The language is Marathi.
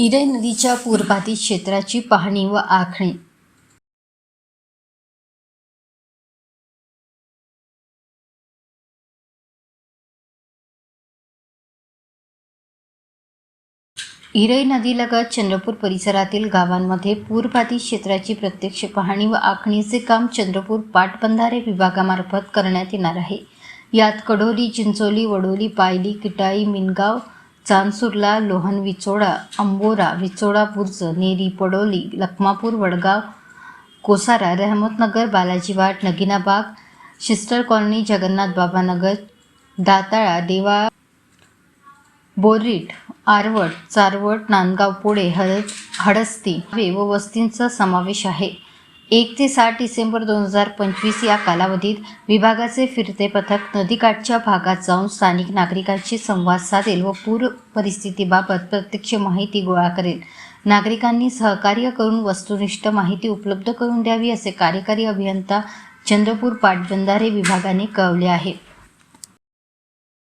इराई नदीच्या पूरबाधित क्षेत्राची पाहणी व आखणी. हिरई नदीलगत चंद्रपूर परिसरातील गावांमध्ये पूरबाधित क्षेत्राची प्रत्यक्ष पाहणी व आखणीचे काम चंद्रपूर पाटबंधारे विभागामार्फत करण्यात येणार आहे. यात कडोली चिंचोली वडोली पायली किटाई मिनगाव चांदसुर्ला लोहन विचोडा अंबोरा विचोडा बुर्ज नेरी पडोली लखमापूर वडगाव कोसारा रहमतनगर बालाजीवाट नगिनाबाग शिस्टर कॉलनी जगन्नाथ बाबानगर दाताळा देवा बोरीट आरवट चारवट नांदगाव पोळे हड हडस्ती व वस्तींचा समावेश आहे. एक ते सात डिसेंबर दोन हजार पंचवीस या कालावधीत विभागाचे फिरते पथक नदीकाठच्या भागात जाऊन स्थानिक नागरिकांशी संवाद साधेल व पूर परिस्थितीबाबत प्रत्यक्ष माहिती गोळा करेल. नागरिकांनी सहकार्य करून वस्तुनिष्ठ माहिती उपलब्ध करून द्यावी असे कार्यकारी अभियंता चंद्रपूर पाटबंधारे विभागाने कळवले आहे.